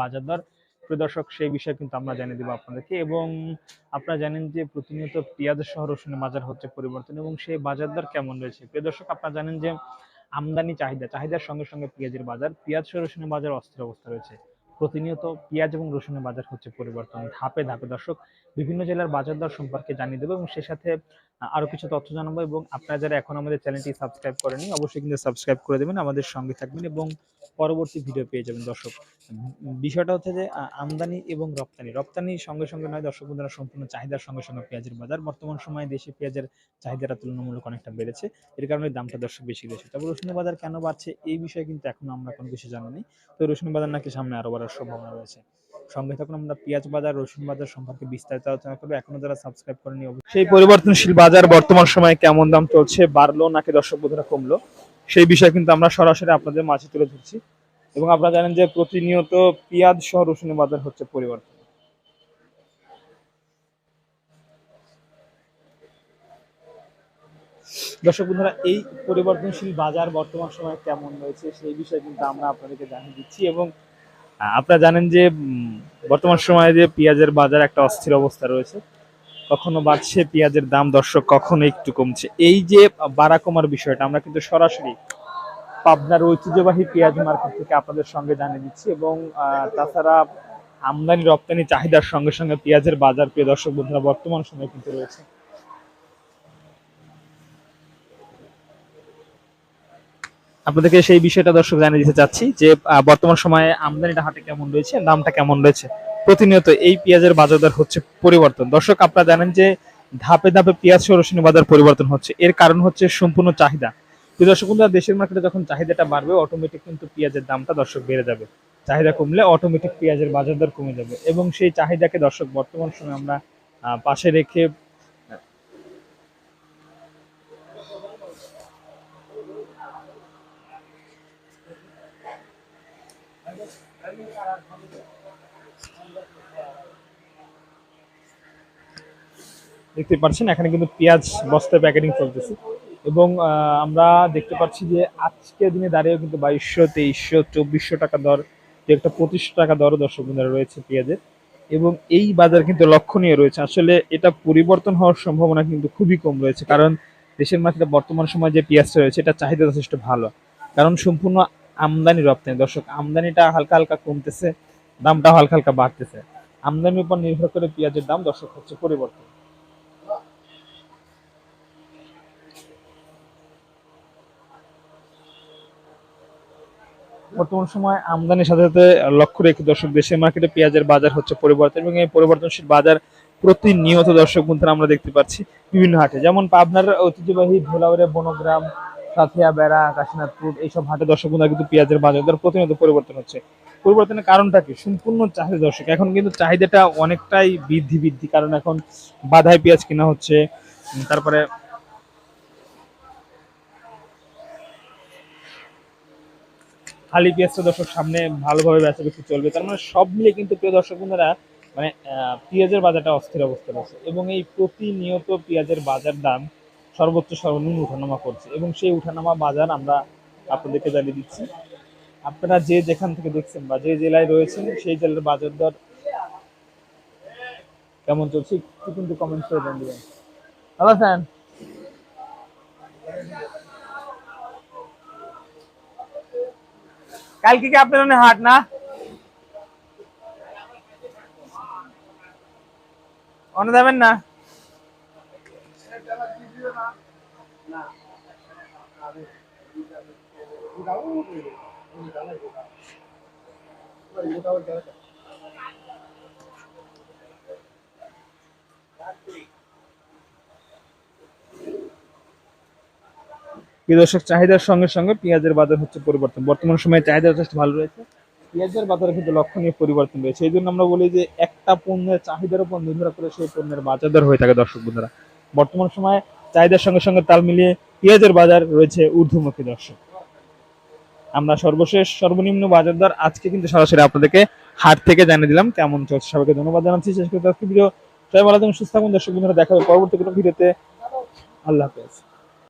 বাজার দর। প্রদর্শক সেই বিষয়ে কিন্তু আমরা জানিয়ে দেবো আপনাদেরকে এবং আপনারা জানেন যে প্রতিনিয়ত পেঁয়াজ সহ রসুনের বাজার হচ্ছে পরিবর্তন এবং সেই বাজার দর কেমন রয়েছে। প্রদর্শক আপনারা জানেন যে আমদানি চাহিদা, চাহিদার সঙ্গে সঙ্গে পেঁয়াজের বাজার, পেঁয়াজ সহ রসুনের বাজার অস্থির অবস্থা রয়েছে। প্রতিনিয়ত পেঁয়াজ এবং রসুনের বাজার হচ্ছে পরিবর্তন। ধাপে ধাপে দর্শক বিভিন্ন জেলার বাজার দর সম্পর্কে জানিয়ে দেবো এবং সে সাথে আহ, আরও কিছু তথ্য জানাব এবং আপনারা যারা এখন আমাদের চ্যানেলটি সাবস্ক্রাইব করেনি অবশ্যই কিন্তু সাবস্ক্রাইব করে দেবেন আমাদের সঙ্গে থাকবেন এবং পরবর্তী ভিডিও পেয়ে যাবেন দর্শক। বিষয়টা হচ্ছে যে আমদানি এবং রপ্তানি। রপ্তানি সঙ্গে সঙ্গে নয় দর্শক বন্ধুরা সম্পূর্ণ চাহিদার সঙ্গে সঙ্গে পেঁয়াজের বাজার। বর্তমান সময়ে দেশে পেঁয়াজের চাহিদাটা তুলনামূলক অনেকটা বেড়েছে। এর কারণে দামটা দর্শক বেশি রয়েছে। তবে রসুনের বাজার কেন বাড়ছে এই বিষয়ে কিন্তু এখনও আমরা কোনো কিছু জানি না তো রসুনের বাজার নাকি সামনে আরও বাড়ার সম্ভাবনা রয়েছে। সঙ্গে থাকুন, আমরা পেঁয়াজ বাজার, রসুন বাজার সম্পর্কে বিস্তারিত আলোচনা করব। এখনও যারা সাবস্ক্রাইব করেনি সেই পরিবর্তনশীল বাজার বর্তমান সময়ে কেমন দাম চলছে, বাড়লো নাকি দর্শক বন্ধুরা কমলো, সেই বিষয়ে কিন্তু আমরা সরাসরি আপনাদের মাঝে তুলে ধরছি। এবং আপনারা জানেন যে প্রতিনিয়ত পেঁয়াজ সহ রসুনের বাজার হচ্ছে পরিবর্তন। দর্শক বন্ধুরা, এই পরিবর্তনশীল বাজার বর্তমান সময়ে কেমন রয়েছে সেই বিষয়ে কিন্তু আমরা আপনাদেরকে জানিয়ে দিচ্ছি এবং আপনারা জানেন যে বর্তমান সময়ে যে পেঁয়াজের বাজার একটা অস্থির অবস্থা রয়েছে, কখনো বাড়ছে, পেঁয়াজের দাম দর্শক কখনো একটু কমছে। এই যে বাড়া কমার বিষয়টা, আমরা কিন্তু সরাসরি পাবনার ঐতিহ্যবাহী পেঁয়াজ মার্কেট থেকে আপনাদের সঙ্গে জানিয়ে দিচ্ছি এবং তাছাড়া আমদানি রপ্তানি চাহিদার সঙ্গে সঙ্গে পেঁয়াজের বাজার, প্রিয় দর্শক বন্ধুরা, বর্তমান সময়ে কিন্তু রয়েছে। আপনাদেরকে সেই বিষয়টা দর্শক জানিয়ে দিতে চাচ্ছি যে বর্তমান সময়ে আমদানিটা হাটে কেমন রয়েছে, দামটা কেমন রয়েছে? প্রতিনিয়ত এই পেঁয়াজের বাজার দর হচ্ছে পরিবর্তন। দর্শক, আপনারা জানেন যে ধাপে ধাপে পেঁয়াজ সহ রসুনের বাজার পরিবর্তন হচ্ছে। এর কারণ হচ্ছে সম্পূর্ণ চাহিদা। দর্শক বন্ধুরা, দেশের মার্কেটে যখন চাহিদাটা বাড়বে অটোমেটিক কিন্তু পেঁয়াজের দামটা দর্শক বেড়ে যাবে। চাহিদা কমলে অটোমেটিক পেঁয়াজের বাজার দর কমে যাবে। এবং সেই চাহিদাকে দর্শক বর্তমান সময়ে আমরা পাশে রেখে দেখতে পাচ্ছেন, এখানে কিন্তু পেঁয়াজ বস্তায় প্যাকেটিং চলতেছে। এবং আমরা দেখতে পাচ্ছি যে আজকের দিনে দাঁড়িয়েও কিন্তু বাইশশো, তেইশশো, চব্বিশশো টাকা দর একটা পঁচিশশো টাকা দর দর্শক রয়েছে পেঁয়াজের। এবং এই বাজার কিন্তু লক্ষণীয় রয়েছে। আসলে এটা পরিবর্তন হওয়ার সম্ভাবনা কিন্তু খুবই কম রয়েছে। কারণ দেশের মার্কেটে বর্তমান সময় যে পেঁয়াজটা রয়েছে, এটা চাহিদা যথেষ্ট ভালো। কারণ সম্পূর্ণ আমদানি রপ্তানি। দর্শক, আমদানিটা হালকা হালকা কমতেছে দামটা হালকা হালকা বাড়তেছে। আমদানির উপর নির্ভর করে পেঁয়াজের দাম, দর্শক, হচ্ছে পরিবর্তন। বর্তমান সময় আমদানির সাথে সাথে লক্ষ্য রেখে, দর্শক, দেশের মার্কেটে পেঁয়াজের বাজার হচ্ছে পরিবর্তন এবং এই পরিবর্তনশীল বাজার প্রতিনিয়ত দর্শক বন্ধুরা আমরা দেখতে পাচ্ছি বিভিন্ন হাটে। যেমন পাবনার ঐতিহ্যবাহী ধোলাউড়ে বনগ্রাম সাথিয়া বেড়া, কাশীনাথপুর, এইসব হাটে দর্শক বন্ধুরা কিন্তু পেঁয়াজের বাজার দর প্রতিনিয়ত পরিবর্তন হচ্ছে। পরিবর্তনের কারণটা কি? সম্পূর্ণ চাহিদা দর্শক। এখন কিন্তু চাহিদাটা অনেকটাই বৃদ্ধি বৃদ্ধি। কারণ এখন বাধায় পেঁয়াজ কেনা হচ্ছে। তারপরে খালি পেঁয়াজটা দর্শক সামনে ভালোভাবে বেচা বিক্রি চলবে। তার মানে সব মিলে কিন্তু প্রিয় দর্শক বন্ধুরা মানে পেঁয়াজের বাজারটা অস্থির অবস্থা রয়েছে। এবং এই প্রতিনিয়ত পেঁয়াজের বাজার দাম সর্বোচ্চ সর্বনিম্ন উঠানামা করছে এবং সেই উঠানামা বাজার আমরা আপনাদেরকে জানিয়ে দিচ্ছি। আপনারা যে যেখান থেকে দেখছেন বা যে জেলায় রয়েছেন, সেই জেলার বাজার দর কেমন চলছে? একটু কিন্তু কমেন্ট করে জানিয়ে দেবেন। ভালো কালকে কি আপনার হাট না? অন্য যাবেন না? দর্শক, চাহিদার সঙ্গে সঙ্গে পেঁয়াজের বাজার হচ্ছে পরিবর্তন। বর্তমান সময়ে চাহিদা যথেষ্ট ভালো রয়েছে। পেঁয়াজের বাজারে কিন্তু লক্ষণীয় পরিবর্তন রয়েছে। এই জন্য আমরা বলি যে একটা পণ্যের চাহিদার উপর নির্ভর করে সেই পণ্যের বাজার দর হয়ে থাকে দর্শক বন্ধুরা। বর্তমান সময়ে চাহিদার সঙ্গে সঙ্গে তাল মিলিয়ে পেঁয়াজের বাজার রয়েছে ঊর্ধ্বমুখী দর্শক। আমরা সর্বশেষ সর্বনিম্ন বাজার দর আজকে কিন্তু সরাসরি আপনাদেরকে হাট থেকে জানিয়ে দিলাম। কেমন চলছে সবাইকে ধন্যবাদ জানাচ্ছি। শেষ করতে আজকে ভিডিও সবাই ভালো থাকুন, সুস্থ থাকুন। দর্শক বন্ধুরা, দেখা হবে পরবর্তী কোনো ভিডিওতে। আল্লাহ হাফেজ।